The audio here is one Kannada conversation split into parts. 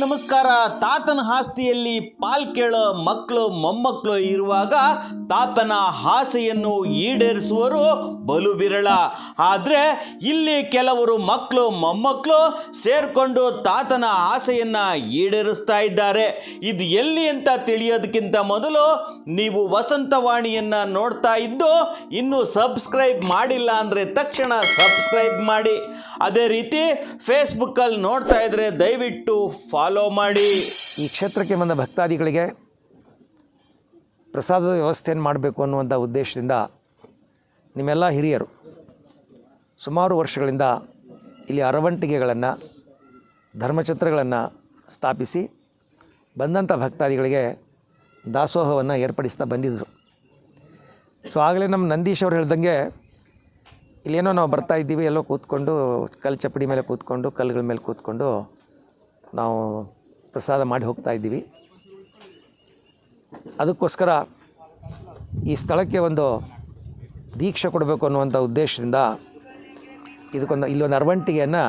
ನಮಸ್ಕಾರ. ತಾತನ ಹಾಸ್ತಿಯಲ್ಲಿ ಪಾಲ್ ಕೇಳೋ ಮಕ್ಕಳು ಮೊಮ್ಮಕ್ಕಳು ಇರುವಾಗ ತಾತನ ಆಸೆಯನ್ನು ಈಡೇರಿಸುವರು ಬಲು ವಿರಳ ಆದರೆ ಇಲ್ಲಿ ಕೆಲವರು ಮಕ್ಕಳು ಮೊಮ್ಮಕ್ಕಳು ಸೇರಿಕೊಂಡು ತಾತನ ಆಸೆಯನ್ನು ಈಡೇರಿಸ್ತಾ ಇದ್ದಾರೆ. ಇದು ಎಲ್ಲಿ ಅಂತ ತಿಳಿಯೋದಕ್ಕಿಂತ ಮೊದಲು ನೀವು ವಸಂತವಾಣಿಯನ್ನು ನೋಡ್ತಾ ಇದ್ದು, ಇನ್ನೂ ಸಬ್ಸ್ಕ್ರೈಬ್ ಮಾಡಿಲ್ಲ ಅಂದರೆ ತಕ್ಷಣ ಸಬ್ಸ್ಕ್ರೈಬ್ ಮಾಡಿ. ಅದೇ ರೀತಿ ಫೇಸ್ಬುಕ್ಕಲ್ಲಿ ನೋಡ್ತಾ ಇದ್ರೆ ದಯವಿಟ್ಟು ಫಾಲೋ ಮಾಡಿ. ಈ ಕ್ಷೇತ್ರಕ್ಕೆ ಬಂದ ಭಕ್ತಾದಿಗಳಿಗೆ ಪ್ರಸಾದದ ವ್ಯವಸ್ಥೆಯನ್ನು ಮಾಡಬೇಕು ಅನ್ನುವಂಥ ಉದ್ದೇಶದಿಂದ ನಿಮ್ಮೆಲ್ಲ ಹಿರಿಯರು ಸುಮಾರು ವರ್ಷಗಳಿಂದ ಇಲ್ಲಿ ಅರವಂಟಿಗೆಗಳನ್ನು, ಧರ್ಮಛತ್ರಗಳನ್ನು ಸ್ಥಾಪಿಸಿ ಬಂದಂಥ ಭಕ್ತಾದಿಗಳಿಗೆ ದಾಸೋಹವನ್ನು ಏರ್ಪಡಿಸ್ತಾ ಬಂದಿದ್ದರು ಸೊ ಆಗಲೇ ನಮ್ಮ ನಂದೀಶ್ ಅವರು ಹೇಳ್ದಂಗೆ ಇಲ್ಲೇನೋ ನಾವು ಬರ್ತಾ ಇದ್ದೀವಿ, ಎಲ್ಲೋ ಕೂತ್ಕೊಂಡು ಕಲ್ಲು ಚಪ್ಪಡಿ ಮೇಲೆ ಕೂತ್ಕೊಂಡು, ಕಲ್ಲುಗಳ ಮೇಲೆ ಕೂತ್ಕೊಂಡು ನಾವು ಪ್ರಸಾದ ಮಾಡಿ ಹೋಗ್ತಾ ಇದ್ದೀವಿ. ಅದಕ್ಕೋಸ್ಕರ ಈ ಸ್ಥಳಕ್ಕೆ ಒಂದು ದೀಕ್ಷೆ ಕೊಡಬೇಕು ಅನ್ನುವಂಥ ಉದ್ದೇಶದಿಂದ ಇದಕ್ಕೊಂದು ಇಲ್ಲೊಂದು ಅರವಂಟಿಗೆಯನ್ನು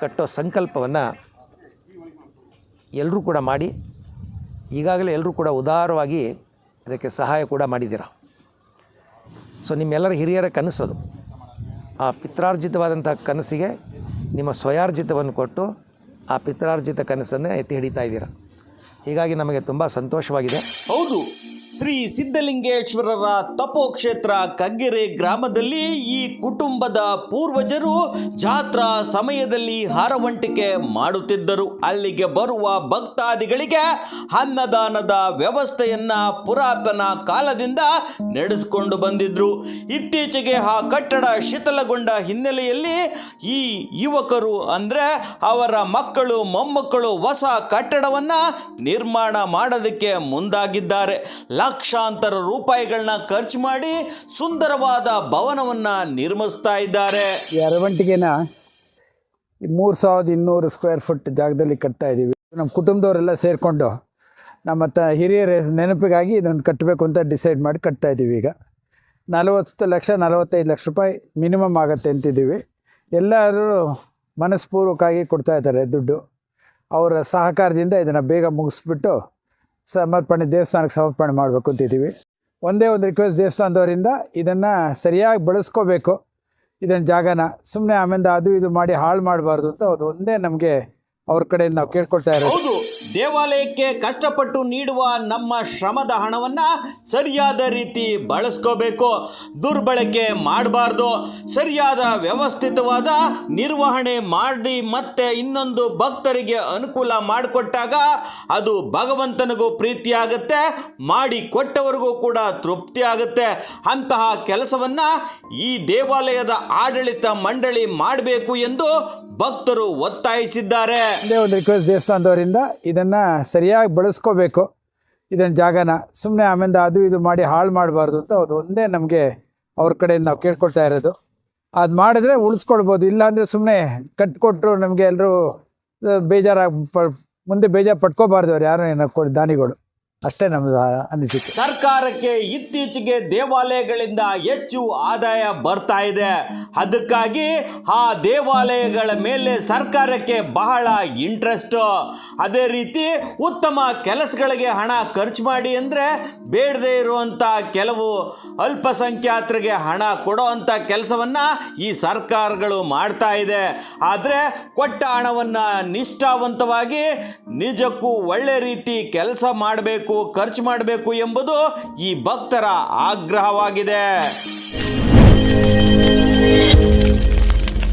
ಕಟ್ಟೋ ಸಂಕಲ್ಪವನ್ನು ಎಲ್ಲರೂ ಕೂಡ ಮಾಡಿ, ಈಗಾಗಲೇ ಎಲ್ಲರೂ ಕೂಡ ಉದಾರವಾಗಿ ಇದಕ್ಕೆ ಸಹಾಯ ಕೂಡ ಮಾಡಿದ್ದೀರ. ಸೊ ನಿಮ್ಮೆಲ್ಲರ ಹಿರಿಯರ ಕನಸದು. ಆ ಪಿತ್ರಾರ್ಜಿತವಾದಂಥ ಕನಸಿಗೆ ನಿಮ್ಮ ಸ್ವಯಾರ್ಜಿತವನ್ನು ಕೊಟ್ಟು ಆ ಪಿತ್ರಾರ್ಜಿತ ಕನಸನ್ನು ಎತ್ತಿ ಹಿಡಿತಾ ಇದ್ದೀರಾ? ಹೀಗಾಗಿ ನಮಗೆ ತುಂಬ ಸಂತೋಷವಾಗಿದೆ. ಹೌದು. ಶ್ರೀ ಸಿದ್ಧಲಿಂಗೇಶ್ವರರ ತಪೋಕ್ಷೇತ್ರ ಕಗ್ಗೆರೆ ಗ್ರಾಮದಲ್ಲಿ ಈ ಕುಟುಂಬದ ಪೂರ್ವಜರು ಜಾತ್ರಾ ಸಮಯದಲ್ಲಿ ಹಾರವಂಟಿಕೆ ಮಾಡುತ್ತಿದ್ದರು. ಅಲ್ಲಿಗೆ ಬರುವ ಭಕ್ತಾದಿಗಳಿಗೆ ಅನ್ನದಾನದ ವ್ಯವಸ್ಥೆಯನ್ನ ಪುರಾತನ ಕಾಲದಿಂದ ನಡೆಸಿಕೊಂಡು ಬಂದಿದ್ರು. ಇತ್ತೀಚೆಗೆ ಆ ಕಟ್ಟಡ ಶಿಥಿಲಗೊಂಡ ಹಿನ್ನೆಲೆಯಲ್ಲಿ ಈ ಯುವಕರು ಅಂದ್ರೆ ಅವರ ಮಕ್ಕಳು, ಮೊಮ್ಮಕ್ಕಳು ಹೊಸ ಕಟ್ಟಡವನ್ನು ನಿರ್ಮಾಣ ಮಾಡೋದಕ್ಕೆ ಮುಂದಾಗಿದ್ದಾರೆ. ಲಕ್ಷಾಂತರ ರೂಪಾಯಿಗಳನ್ನ ಖರ್ಚು ಮಾಡಿ ಸುಂದರವಾದ ಭವನವನ್ನ ನಿರ್ಮಿಸ್ತಾ ಇದ್ದಾರೆ. ಎರವಂಟಿಗೆನ ಮೂರು ಸಾವಿರದ ಇನ್ನೂರು ಸ್ಕ್ವೇರ್ ಫುಟ್ ಜಾಗದಲ್ಲಿ ಕಟ್ತಾ ಇದ್ದೀವಿ. ನಮ್ಮ ಕುಟುಂಬದವರೆಲ್ಲ ಸೇರಿಕೊಂಡು ನಮ್ಮ ತ ಹಿರಿಯರ ನೆನಪಿಗಾಗಿ ಇದನ್ನು ಕಟ್ಟಬೇಕು ಅಂತ ಡಿಸೈಡ್ ಮಾಡಿ ಕಟ್ತಾ ಇದ್ದೀವಿ ಈಗ. ನಲವತ್ತು ಲಕ್ಷ, ನಲವತ್ತೈದು ಲಕ್ಷ ರೂಪಾಯಿ ಮಿನಿಮಮ್ ಆಗುತ್ತೆ ಅಂತಿದ್ದೀವಿ. ಎಲ್ಲರೂ ಮನಸ್ಪೂರ್ವಕವಾಗಿ ಕೊಡ್ತಾ ಇದ್ದಾರೆ ದುಡ್ಡು. ಅವರ ಸಹಕಾರದಿಂದ ಇದನ್ನು ಬೇಗ ಮುಗಿಸ್ಬಿಟ್ಟು ಸಮರ್ಪಣೆ, ದೇವಸ್ಥಾನಕ್ಕೆ ಸಮರ್ಪಣೆ ಮಾಡಬೇಕು ಅಂತಿದ್ದೀವಿ ಒಂದೇ ಒಂದು ರಿಕ್ವೆಸ್ಟ್ ದೇವಸ್ಥಾನದವರಿಂದ ಇದನ್ನು ಸರಿಯಾಗಿ ಬಳಸ್ಕೋಬೇಕು. ಇದನ್ನು ಜಾಗನ ಸುಮ್ಮನೆ ಆಮೇಲೆ ಅದು ಇದು ಮಾಡಿ ಹಾಳು ಮಾಡಬಾರ್ದು ಅಂತ ಅದು ಒಂದೇ ನಮಗೆ ಅವ್ರ ಕಡೆಯಿಂದ ನಾವು ಕೇಳ್ಕೊಳ್ತಾ ಇರೋದು. ದೇವಾಲಯಕ್ಕೆ ಕಷ್ಟಪಟ್ಟು ನೀಡುವ ನಮ್ಮ ಶ್ರಮದ ಹಣವನ್ನು ಸರಿಯಾದ ರೀತಿ ಬಳಸ್ಕೋಬೇಕು. ದುರ್ಬಳಕೆ ಮಾಡಬಾರ್ದು. ಸರಿಯಾದ ವ್ಯವಸ್ಥಿತವಾದ ನಿರ್ವಹಣೆ ಮಾಡಿ ಮತ್ತೆ ಇನ್ನೊಂದು ಭಕ್ತರಿಗೆ ಅನುಕೂಲ ಮಾಡಿಕೊಟ್ಟಾಗ ಅದು ಭಗವಂತನಿಗೂ ಪ್ರೀತಿಯಾಗುತ್ತೆ ಮಾಡಿ ಕೊಟ್ಟವರಿಗೂ ಕೂಡ ತೃಪ್ತಿ ಆಗುತ್ತೆ ಅಂತಹ ಕೆಲಸವನ್ನು ಈ ದೇವಾಲಯದ ಆಡಳಿತ ಮಂಡಳಿ ಮಾಡಬೇಕು ಎಂದು ಭಕ್ತರು ಒತ್ತಾಯಿಸಿದ್ದಾರೆ. ಒಂದು ರಿಕ್ವೆಸ್ಟ್ ದೇವಸ್ಥಾನದವರಿಂದ ಇದನ್ನು ಸರಿಯಾಗಿ ಬಳಸ್ಕೋಬೇಕು. ಇದನ್ನು ಜಾಗನ ಸುಮ್ಮನೆ ಆಮೇಲೆ ಅದು ಇದು ಮಾಡಿ ಹಾಳು ಮಾಡಬಾರ್ದು ಅಂತ ಅದು ಒಂದೇ ನಮಗೆ ಅವ್ರ ಕಡೆಯಿಂದ ನಾವು ಕೇಳ್ಕೊಳ್ತಾ ಇರೋದು. ಅದು ಮಾಡಿದ್ರೆ ಉಳಿಸ್ಕೊಳ್ಬೋದು. ಇಲ್ಲಾಂದರೆ ಸುಮ್ಮನೆ ಕಟ್ಕೊಟ್ರು ನಮಗೆ ಎಲ್ಲರೂ ಬೇಜಾರಾಗಿ ಪ, ಮುಂದೆ ಬೇಜಾರು ಪಟ್ಕೋಬಾರ್ದು ಅವ್ರು ಯಾರು ಏನೋ ದಾನಿಗಳು. ಅಷ್ಟೇ ನಮ್ದು ಅನಿಸಿಕೆ. ಸರ್ಕಾರಕ್ಕೆ ಇತ್ತೀಚೆಗೆ ದೇವಾಲಯಗಳಿಂದ ಹೆಚ್ಚು ಆದಾಯ ಬರ್ತಾ ಇದೆ. ಅದಕ್ಕಾಗಿ ಆ ದೇವಾಲಯಗಳ ಮೇಲೆ ಸರ್ಕಾರಕ್ಕೆ ಬಹಳ ಇಂಟ್ರೆಸ್ಟ್ ಅದೇ ರೀತಿ ಉತ್ತಮ ಕೆಲಸಗಳಿಗೆ ಹಣ ಖರ್ಚು ಮಾಡಿ ಅಂದರೆ ಬೇಡದೇ ಇರುವಂಥ ಕೆಲವು ಅಲ್ಪಸಂಖ್ಯಾತರಿಗೆ ಹಣ ಕೊಡೋ ಅಂಥ ಕೆಲಸವನ್ನು ಈ ಸರ್ಕಾರಗಳು ಮಾಡ್ತಾ ಇದೆ. ಆದರೆ ಕೊಟ್ಟ ಹಣವನ್ನು ನಿಷ್ಠಾವಂತವಾಗಿ ನಿಜಕ್ಕೂ ಒಳ್ಳೆ ರೀತಿ ಕೆಲಸ ಮಾಡಬೇಕು ಖರ್ಚು ಮಾಡಬೇಕು ಎಂಬುದು ಈ ಭಕ್ತರ ಆಗ್ರಹವಾಗಿದೆ.